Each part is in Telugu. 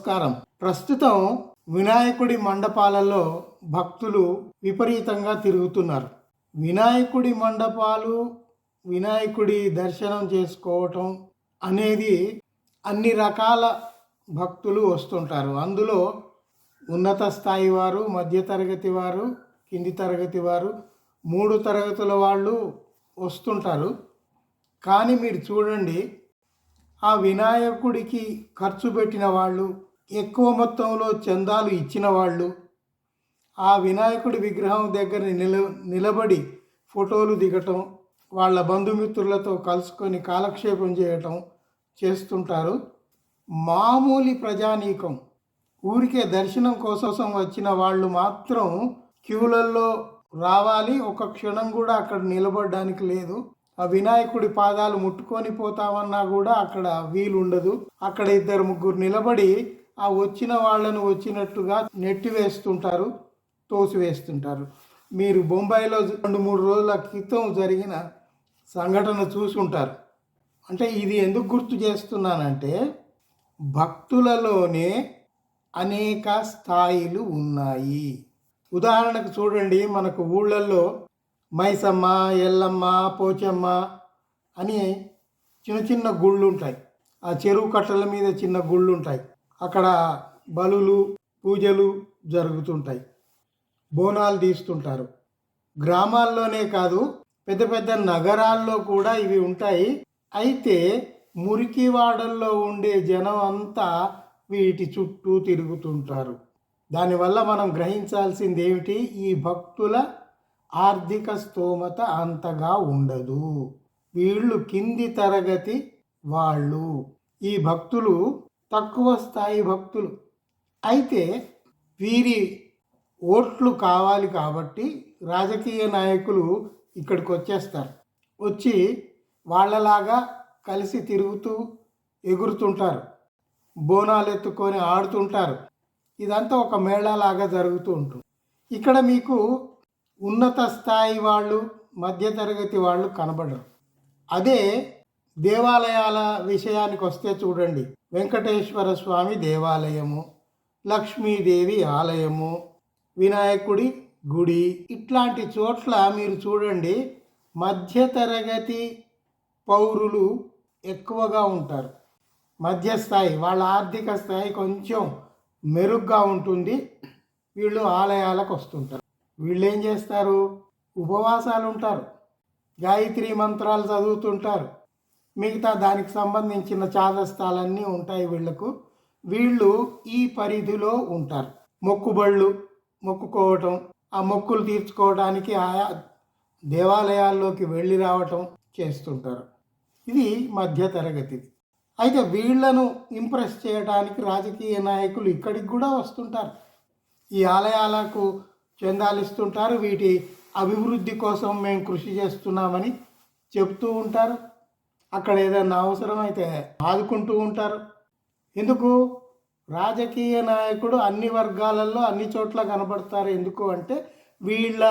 నమస్కారం. ప్రస్తుతం వినాయకుడి మండపాలలో భక్తులు విపరీతంగా తిరుగుతున్నారు. వినాయకుడి మండపాలు వినాయకుడి దర్శనం చేసుకోవటం అనేది అన్ని రకాల భక్తులు వస్తుంటారు. అందులో ఉన్నత స్థాయి వారు మధ్యతరగతి వారు కింది తరగతి వారు మూడు తరగతుల వాళ్ళు వస్తుంటారు. కానీ మీరు చూడండి ఆ వినాయకుడికి ఖర్చు పెట్టిన వాళ్ళు ఎక్కువ మొత్తంలో చందాలు ఇచ్చిన వాళ్ళు ఆ వినాయకుడి విగ్రహం దగ్గర నిల నిలబడి ఫోటోలు దిగటం వాళ్ళ బంధుమిత్రులతో కలుసుకొని కాలక్షేపం చేయటం చేస్తుంటారు. మామూలు ప్రజానీకం. ఊరికే దర్శనం కోసం వచ్చిన వాళ్ళు మాత్రం క్యూలల్లో రావాలి ఒక క్షణం కూడా అక్కడ నిలబడడానికి లేదు. ఆ వినాయకుడి పాదాలు ముట్టుకొని పోతామన్నా కూడా అక్కడ వీలు ఉండదు అక్కడ ఇద్దరు ముగ్గురు నిలబడి ఆ వచ్చిన వాళ్ళను వచ్చినట్టుగా నెట్టి వేస్తుంటారు తోసివేస్తుంటారు మీరు బొంబాయిలో రెండు మూడు రోజుల క్రితం జరిగిన సంఘటన చూసి ఉంటారు. అంటే ఇది ఎందుకు గుర్తు చేస్తున్నానంటే భక్తులలోనే అనేక స్థాయిలు ఉన్నాయి. ఉదాహరణకు చూడండి మనకు ఊళ్ళల్లో మైసమ్మ ఎల్లమ్మ పోచమ్మ అని చిన్న చిన్న గుళ్ళు ఉంటాయి ఆ చెరువు కట్టల మీద చిన్న గుళ్ళు ఉంటాయి అక్కడ బలులు పూజలు జరుగుతుంటాయి. బోనాలు తీస్తుంటారు. గ్రామాల్లోనే కాదు పెద్ద పెద్ద నగరాల్లో కూడా ఇవి ఉంటాయి. అయితే మురికివాడల్లో ఉండే జనం అంతా వీటి చుట్టూ తిరుగుతుంటారు. దానివల్ల మనం గ్రహించాల్సింది ఏమిటి ఈ భక్తుల ఆర్థిక స్తోమత అంతగా ఉండదు. వీళ్ళు కింది తరగతి వాళ్ళు. ఈ భక్తులు తక్కువ స్థాయి భక్తులు. అయితే వీరి ఓట్లు కావాలి కాబట్టి రాజకీయ నాయకులు ఇక్కడికి వచ్చేస్తారు. వచ్చి వాళ్ళలాగా కలిసి తిరుగుతూ ఎగురుతుంటారు. బోనాలు ఎత్తుకొని ఆడుతుంటారు. ఇదంతా ఒక మేళాలాగా జరుగుతూ ఉంటుంది. ఇక్కడ మీకు ఉన్నత స్థాయి వాళ్ళు మధ్యతరగతి వాళ్ళు కనబడరు. అదే దేవాలయాల విషయానికి వస్తే చూడండి. వెంకటేశ్వర స్వామి దేవాలయము లక్ష్మీదేవి ఆలయము వినాయకుడి గుడి ఇట్లాంటి చోట్ల మీరు చూడండి. మధ్యతరగతి పౌరులు ఎక్కువగా ఉంటారు. మధ్యస్థాయి వాళ్ళ ఆర్థిక స్థాయి కొంచెం మెరుగ్గా ఉంటుంది. వీళ్ళు ఆలయాలకు వస్తుంటారు. వీళ్ళు ఏం చేస్తారు? ఉపవాసాలు ఉంటారు గాయత్రి మంత్రాలు చదువుతుంటారు. మిగతా దానికి సంబంధించిన చాదస్తాలన్నీ ఉంటాయి వీళ్ళకు. వీళ్ళు ఈ పరిధిలో ఉంటారు. మొక్కుబళ్ళు మొక్కుకోవటం ఆ మొక్కులు తీర్చుకోవడానికి ఆయా దేవాలయాల్లోకి వెళ్ళి రావటం చేస్తుంటారు. ఇది మధ్య తరగతిది అయితే వీళ్ళను ఇంప్రెస్ చేయడానికి రాజకీయ నాయకులు ఇక్కడికి కూడా వస్తుంటారు. ఈ ఆలయాలకు చందాలిస్తుంటారు. వీటి అభివృద్ధి కోసం మేము కృషి చేస్తున్నామని చెప్తూ ఉంటారు. అక్కడ ఏదైనా అవసరమైతే ఆదుకుంటూ ఉంటారు. ఎందుకు? రాజకీయ నాయకుడు అన్ని వర్గాలలో అన్ని చోట్ల కనబడతారు. ఎందుకు అంటే వీళ్ళ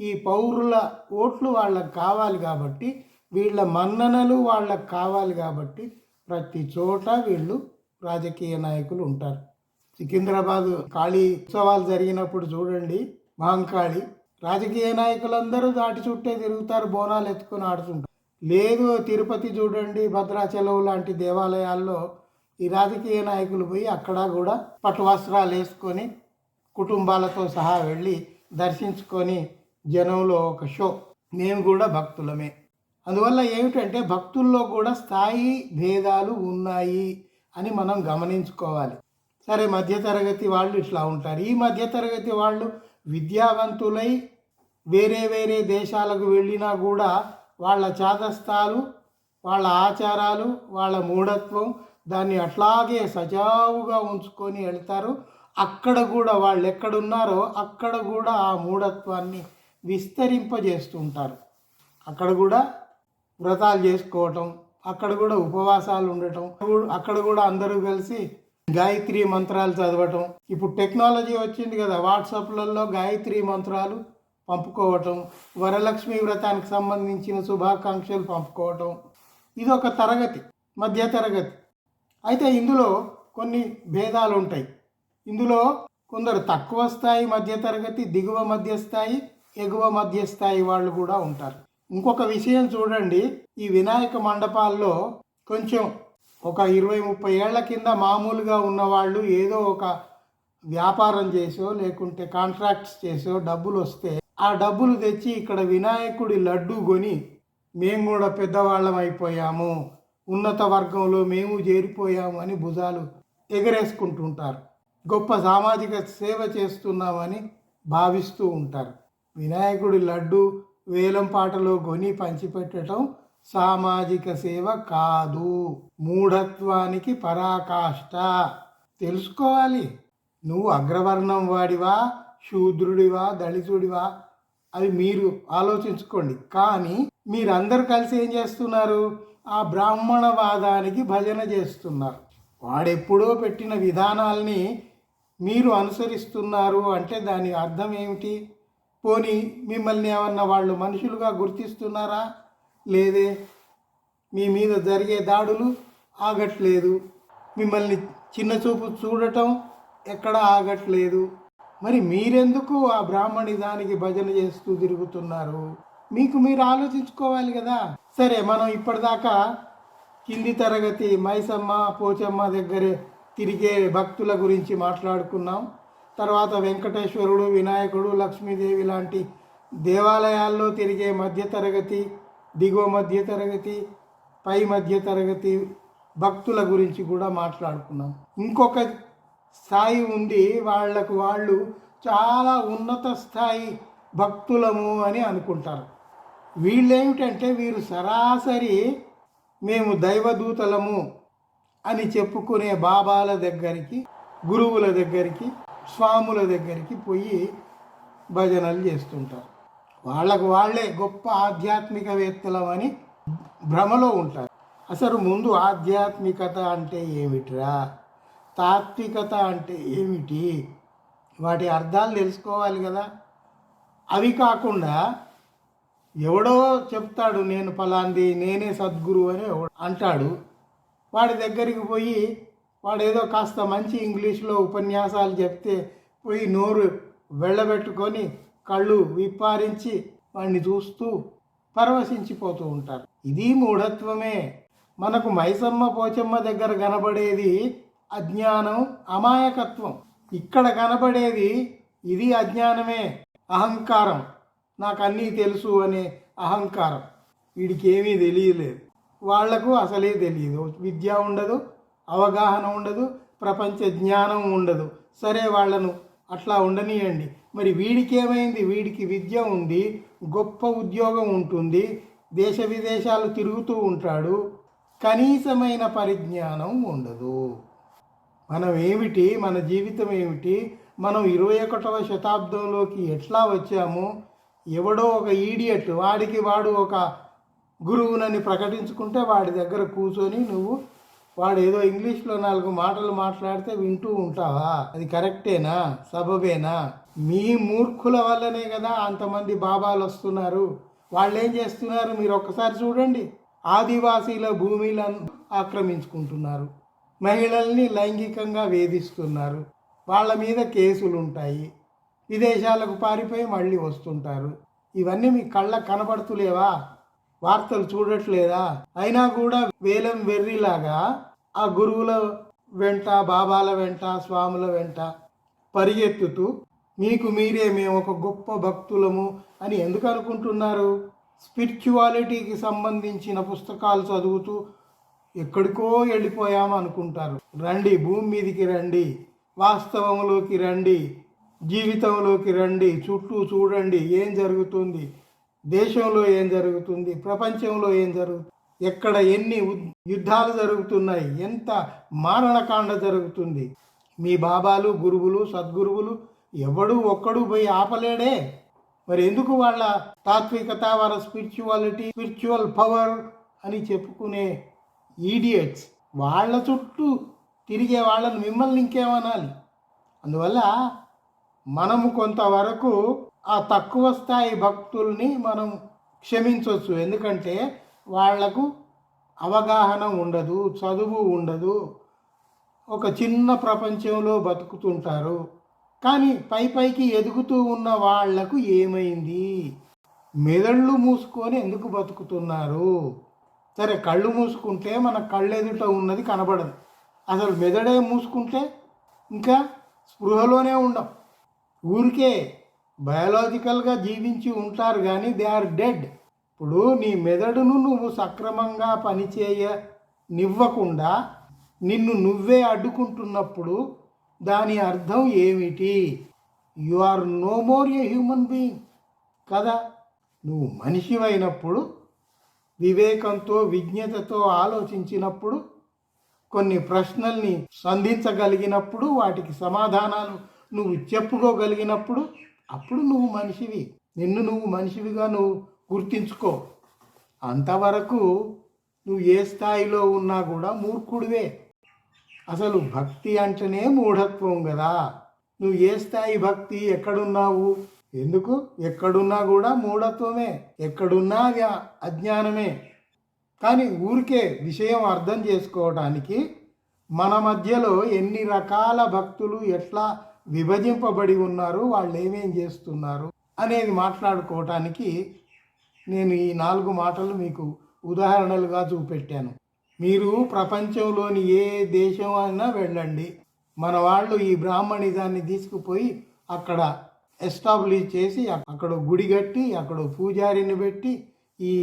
ఈ పౌరుల ఓట్లు వాళ్ళకి కావాలి కాబట్టి వీళ్ళ మన్ననలు వాళ్ళకి కావాలి కాబట్టి ప్రతి చోట వీళ్ళు రాజకీయ నాయకులు ఉంటారు. సికింద్రాబాద్ కాళీ ఉత్సవాలు జరిగినప్పుడు చూడండి మహంకాళి. రాజకీయ నాయకులందరూ దాటి చుట్టే తిరుగుతారు బోనాలు ఎత్తుకొని ఆడుతుంటారు. లేదు తిరుపతి చూడండి భద్రాచలం లాంటి దేవాలయాల్లో ఈ రాజకీయ నాయకులు పోయి అక్కడ కూడా పట్టు వస్త్రాలు వేసుకొని కుటుంబాలతో సహా వెళ్ళి దర్శించుకొని జనంలో ఒక షో. మేము కూడా భక్తులమే. అందువల్ల ఏమిటంటే భక్తుల్లో కూడా స్థాయి భేదాలు ఉన్నాయి అని మనం గమనించుకోవాలి. సరే మధ్యతరగతి వాళ్ళు ఇట్లా ఉంటారు. ఈ మధ్యతరగతి వాళ్ళు విద్యావంతులై వేరే వేరే దేశాలకు వెళ్ళినా కూడా వాళ్ళ చాదస్తాలు వాళ్ళ ఆచారాలు వాళ్ళ మూఢత్వం దాన్ని అట్లాగే సజావుగా ఉంచుకొని వెళ్తారు. అక్కడ కూడా వాళ్ళు ఎక్కడున్నారో అక్కడ కూడా ఆ మూఢత్వాన్ని విస్తరింపజేస్తుంటారు అక్కడ కూడా వ్రతాలు చేసుకోవటం అక్కడ కూడా ఉపవాసాలు ఉండటం అక్కడ కూడా అందరూ కలిసి గాయత్రి మంత్రాలు చదవటం. ఇప్పుడు టెక్నాలజీ వచ్చింది కదా వాట్సాప్లలో గాయత్రి మంత్రాలు పంపుకోవటం వరలక్ష్మి వ్రతానికి సంబంధించిన శుభాకాంక్షలు పంపుకోవటం. ఇది ఒక తరగతి మధ్య తరగతి అయితే ఇందులో కొన్ని భేదాలు ఉంటాయి ఇందులో కొందరు తక్కువ స్థాయి మధ్యతరగతి దిగువ మధ్య స్థాయి ఎగువ మధ్య స్థాయి వాళ్ళు కూడా ఉంటారు. ఇంకొక విషయం చూడండి. ఈ వినాయక మండపాల్లో కొంచెం ఒక ఇరవై ముప్పై ఏళ్ళ కింద మామూలుగా ఉన్నవాళ్ళు ఏదో ఒక వ్యాపారం చేసో లేకుంటే కాంట్రాక్ట్స్ చేసో డబ్బులు వస్తే ఆ డబ్బులు తెచ్చి ఇక్కడ వినాయకుడి లడ్డు కొని మేము కూడా పెద్దవాళ్ళం అయిపోయాము. ఉన్నత వర్గంలో మేము చేరిపోయాము అని భుజాలు ఎగరేసుకుంటుంటారు. గొప్ప సామాజిక సేవ చేస్తున్నామని భావిస్తూ ఉంటారు. వినాయకుడి లడ్డు వేలం పాటలో కొని పంచిపెట్టడం సామాజిక సేవ కాదు. మూఢత్వానికి పరాకాష్ట. తెలుసుకోవాలి. నువ్వు అగ్రవర్ణం వాడివా శూద్రుడివా దళితుడివా అవి మీరు ఆలోచించుకోండి. కానీ మీరందరూ కలిసి ఏం చేస్తున్నారు? ఆ బ్రాహ్మణవాదానికి భజన చేస్తున్నారు. వాడెప్పుడో పెట్టిన విధానాల్ని మీరు అనుసరిస్తున్నారు అంటే దాని అర్థం ఏమిటి? పోనీ మిమ్మల్ని ఏమన్నా వాళ్ళు మనుషులుగా గుర్తిస్తున్నారా? లేదే. మీ మీద జరిగే దాడులు ఆగట్లేదు. మిమ్మల్ని చిన్న చూపు చూడటం ఎక్కడా ఆగట్లేదు. మరి మీరెందుకు ఆ బ్రాహ్మణి దానికి భజన చేస్తూ తిరుగుతున్నారు? మీకు మీరు ఆలోచించుకోవాలి కదా. సరే మనం ఇప్పటిదాకా కింది తరగతి మైసమ్మ పోచమ్మ దగ్గరే తిరిగే భక్తుల గురించి మాట్లాడుకున్నాం. తర్వాత వెంకటేశ్వరుడు వినాయకుడు లక్ష్మీదేవి లాంటి దేవాలయాల్లో తిరిగే మధ్యతరగతి దిగువ మధ్యతరగతి పై మధ్యతరగతి భక్తుల గురించి కూడా మాట్లాడుకున్నాం. ఇంకొక స్థాయి ఉంది వాళ్ళకు వాళ్ళు చాలా ఉన్నత స్థాయి భక్తులము అని అనుకుంటారు. వీళ్ళేమిటంటే వీరు సరాసరి మేము దైవదూతలము అని చెప్పుకునే బాబాల దగ్గరికి గురువుల దగ్గరికి స్వాముల దగ్గరికి పోయి భజనలు చేస్తుంటారు. వాళ్ళకు వాళ్ళే గొప్ప ఆధ్యాత్మికవేత్తలమని భ్రమలో ఉంటారు. అసలు ముందు ఆధ్యాత్మికత అంటే ఏమిట్రా? తాత్వికత అంటే ఏమిటి? వాటి అర్థాలు తెలుసుకోవాలి కదా. అవి కాకుండా ఎవడో చెప్తాడు నేను ఫలాంది నేనే సద్గురు అని అంటాడు. వాడి దగ్గరికి పోయి వాడేదో కాస్త మంచి ఇంగ్లీష్లో ఉపన్యాసాలు చెప్తే పోయి నోరు వెళ్ళబెట్టుకొని కళ్ళు విప్పారించి వాడిని చూస్తూ పరవశించిపోతూ ఉంటారు. ఇది మూఢత్వమే. మనకు మైసమ్మ పోచమ్మ దగ్గర కనబడేది అజ్ఞానం అమాయకత్వం. ఇక్కడ కనబడేది ఇది అజ్ఞానమే అహంకారం. నాకు అన్నీ తెలుసు అనే అహంకారం. వీడికి ఏమీ తెలియలేదు. వాళ్ళకు అసలే తెలియదు. విద్య ఉండదు అవగాహన ఉండదు ప్రపంచ జ్ఞానం ఉండదు. సరే వాళ్ళను అట్లా ఉండనియండి. మరి వీడికి ఏమైంది వీడికి విద్య ఉంది గొప్ప ఉద్యోగం ఉంటుంది దేశ విదేశాలు తిరుగుతూ ఉంటాడు. కనీసమైన పరిజ్ఞానం ఉండదు. మనం ఏమిటి? మన జీవితం ఏమిటి? మనం ఇరవై ఒకటవ శతాబ్దంలోకి ఎట్లా వచ్చాము? ఎవడో ఒక ఈడియట్ వాడికి వాడు ఒక గురువునని ప్రకటించుకుంటే వాడి దగ్గర కూర్చొని నువ్వు వాడు ఏదో ఇంగ్లీష్లో నాలుగు మాటలు మాట్లాడితే వింటూ ఉంటావా? అది కరెక్టేనా? సబబేనా? మీ మూర్ఖుల వల్లనే కదా అంతమంది బాబాలు వస్తున్నారు. వాళ్ళు ఏం చేస్తున్నారు? మీరు ఒక్కసారి చూడండి. ఆదివాసీల భూమిలను ఆక్రమించుకుంటున్నారు. మహిళల్ని లైంగికంగా వేధిస్తున్నారు. వాళ్ళ మీద కేసులు ఉంటాయి విదేశాలకు పారిపోయి మళ్ళీ వస్తుంటారు. ఇవన్నీ మీ కళ్ళ కనబడుతులేవా? వార్తలు చూడట్లేదా? అయినా కూడా వేలం వెర్రిలాగా ఆ గురువుల వెంట బాబాల వెంట స్వాముల వెంట పరిగెత్తుతూ మీకు మీరే మేము ఒక గొప్ప భక్తులము అని ఎందుకు అనుకుంటున్నారు? స్పిరిచువాలిటీకి సంబంధించిన పుస్తకాలు చదువుతూ ఎక్కడికో వెళ్ళిపోయాము అనుకుంటారు. రండి భూమి మీదికి రండి వాస్తవంలోకి రండి జీవితంలోకి రండి చుట్టూ చూడండి ఏం జరుగుతుంది దేశంలో ఏం జరుగుతుంది ప్రపంచంలో ఏం జరుగుతుంది ఎక్కడ ఎన్ని యుద్ధాలు జరుగుతున్నాయి ఎంత మారణకాండ జరుగుతుంది. మీ బాబాలు గురువులు సద్గురువులు ఎవడు ఒక్కడు పోయి ఆపలేడే. మరి ఎందుకు వాళ్ళ తాత్వికత వాళ్ళ స్పిరిచువాలిటీ స్పిరిచువల్ పవర్ అని చెప్పుకునే ఈడియట్స్ వాళ్ళ చుట్టూ తిరిగే వాళ్ళని మిమ్మల్ని ఇంకేమనాలి? అందువల్ల మనము కొంతవరకు ఆ తక్కువ స్థాయి భక్తుల్ని మనం క్షమించవచ్చు ఎందుకంటే వాళ్ళకు అవగాహన ఉండదు చదువు ఉండదు. ఒక చిన్న ప్రపంచంలో బతుకుతుంటారు. కానీ పై పైకి ఎదుగుతూ ఉన్న వాళ్ళకు ఏమైంది? మెదళ్ళు మూసుకొని ఎందుకు బతుకుతున్నారు? సరే కళ్ళు మూసుకుంటే మన కళ్ళెదుట ఉన్నది కనబడదు. అసలు మెదడే మూసుకుంటే ఇంకా స్పృహలోనే ఉండం. ఊరికే బయాలజికల్గా జీవించి ఉంటారు కానీ దే ఆర్ డెడ్. ఇప్పుడు నీ మెదడును నువ్వు సక్రమంగా పనిచేయ నివ్వకుండా నిన్ను నువ్వే అడ్డుకుంటున్నప్పుడు దాని అర్థం ఏమిటి? You are no more a human being. కదా? నువ్వు మనిషివైనప్పుడు వివేకంతో విజ్ఞతతో ఆలోచించినప్పుడు కొన్ని ప్రశ్నల్ని సంధించగలిగినప్పుడు వాటికి సమాధానాలు నువ్వు చెప్పుకోగలిగినప్పుడు అప్పుడు నువ్వు మనిషివి. నిన్ను నువ్వు మనిషివిగా నువ్వు గుర్తించుకో. అంతవరకు నువ్వు ఏ స్థాయిలో ఉన్నా కూడా మూర్ఖుడివే. అసలు భక్తి అంటేనే మూఢత్వం కదా నువ్వు ఏ స్థాయి భక్తి ఎక్కడున్నావు? ఎందుకు? ఎక్కడున్నా కూడా మూఢత్వమే ఎక్కడున్నా అది అజ్ఞానమే. కానీ ఊరికే విషయం అర్థం చేసుకోవడానికి మన మధ్యలో ఎన్ని రకాల భక్తులు ఎట్లా విభజింపబడి ఉన్నారు వాళ్ళు ఏమేం చేస్తున్నారు అనేది మాట్లాడుకోవటానికి నేను ఈ నాలుగు మాటలు మీకు ఉదాహరణలుగా చూపెట్టాను. మీరు ప్రపంచంలోని ఏ దేశం అయినా వెళ్ళండి. మన వాళ్ళు ఈ బ్రాహ్మణిజాన్ని తీసుకుపోయి అక్కడ ఎస్టాబ్లిష్ చేసి అక్కడ గుడి కట్టి అక్కడ పూజారిని పెట్టి ఈ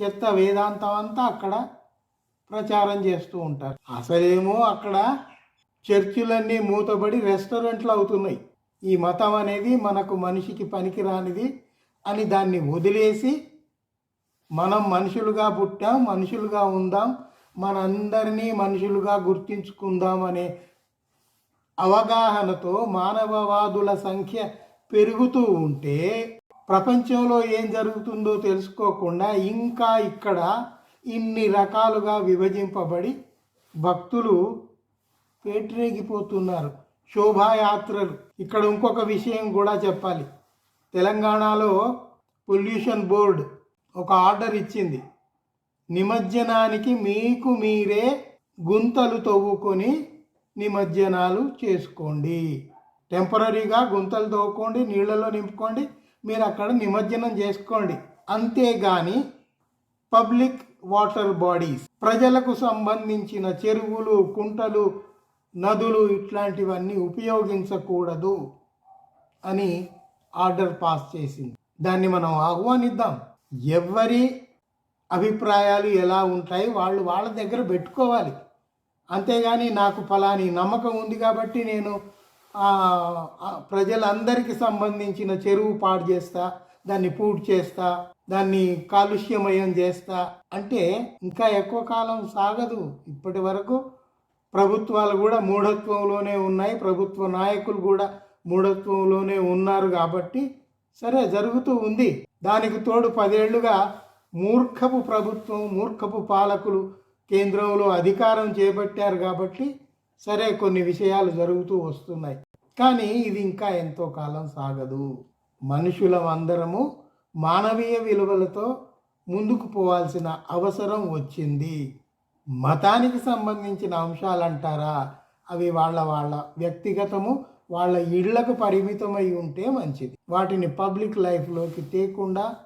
చెత్త వేదాంతం అంతా అక్కడ ప్రచారం చేస్తూ ఉంటారు. అసలేమో అక్కడ చర్చిలన్నీ మూతబడి రెస్టారెంట్లు అవుతున్నాయి. ఈ మతం అనేది మనకు మనిషికి పనికిరానిది అని దాన్ని వదిలేసి మనం మనుషులుగా పుట్టాం మనుషులుగా ఉందాం మనందరినీ మనుషులుగా గుర్తించుకుందాం అనే అవగాహనతో మానవవాదుల సంఖ్య పెరుగుతూ ఉంటే ప్రపంచంలో ఏం జరుగుతుందో తెలుసుకోకుండా ఇంకా ఇక్కడ ఇన్ని రకాలుగా విభజింపబడి భక్తులు పేటరేగిపోతున్నారు. శోభాయాత్రలు. ఇక్కడ ఇంకొక విషయం కూడా చెప్పాలి. తెలంగాణలో పొల్యూషన్ బోర్డు ఒక ఆర్డర్ ఇచ్చింది. నిమజ్జనానికి మీకు మీరే గుంతలు తవ్వుకొని నిమజ్జనాలు చేసుకోండి. టెంపరీగా గుంతలు తవ్వుకోండి నీళ్ళలో నింపుకోండి మీరు అక్కడ నిమజ్జనం చేసుకోండి. అంతేగాని పబ్లిక్ వాటర్ బాడీస్ ప్రజలకు సంబంధించిన చెరువులు కుంటలు నదులు ఇట్లాంటివన్నీ ఉపయోగించకూడదు అని ఆర్డర్ పాస్ చేసింది. దాన్ని మనం ఆహ్వానిద్దాం. ఎవరి అభిప్రాయాలు ఎలా ఉంటాయి వాళ్ళు వాళ్ళ దగ్గర పెట్టుకోవాలి. అంతేగాని నాకు ఫలాని నమ్మకం ఉంది కాబట్టి నేను ప్రజలందరికీ సంబంధించిన చెరువు పాడు చేస్తా దాన్ని పూర్తి చేస్తా దాన్ని కాలుష్యమయం చేస్తా. అంటే ఇంకా ఎక్కువ కాలం సాగదు. ఇప్పటి వరకు ప్రభుత్వాలు కూడా మూఢత్వంలోనే ఉన్నాయి. ప్రభుత్వ నాయకులు కూడా మూఢత్వంలోనే ఉన్నారు కాబట్టి సరే జరుగుతూ ఉంది. దానికి తోడు పదేళ్ళుగా మూర్ఖపు ప్రభుత్వం మూర్ఖపు పాలకులు కేంద్రంలో అధికారం చేపట్టారు కాబట్టి సరే కొన్ని విషయాలు జరుగుతూ వస్తున్నాయి. కానీ ఇది ఇంకా ఎంతో కాలం సాగదు. మనుషులం అందరము మానవీయ విలువలతో ముందుకు పోవాల్సిన అవసరం వచ్చింది. మతానికి సంబంధించిన అంశాలు అంటారా అవి వాళ్ళ వాళ్ళ వ్యక్తిగతము వాళ్ళ ఇళ్ళకు పరిమితమై ఉంటే మంచిది. వాటిని పబ్లిక్ లైఫ్లోకి తేకుండా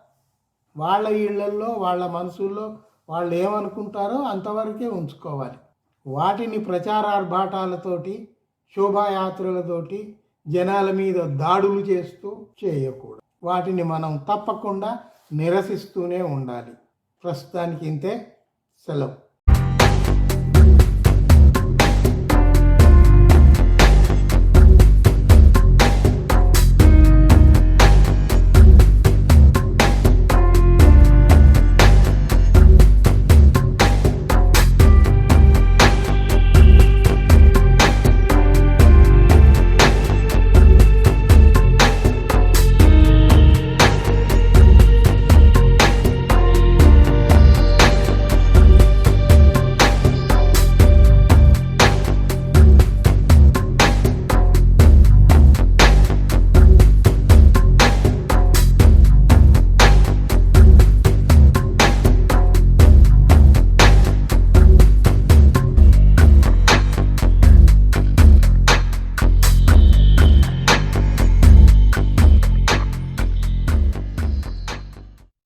వాళ్ళ ఇళ్ళల్లో వాళ్ళ మనసుల్లో వాళ్ళు ఏమనుకుంటారో అంతవరకే ఉంచుకోవాలి. వాటిని ప్రచారార్భాటాలతోటి శోభాయాత్రలతోటి జనాల మీద దాడులు చేస్తూ చేయకూడదు. వాటిని మనం తప్పకుండా నిరసిస్తూనే ఉండాలి. ప్రస్తుతానికి ఇంతే. సెలవు.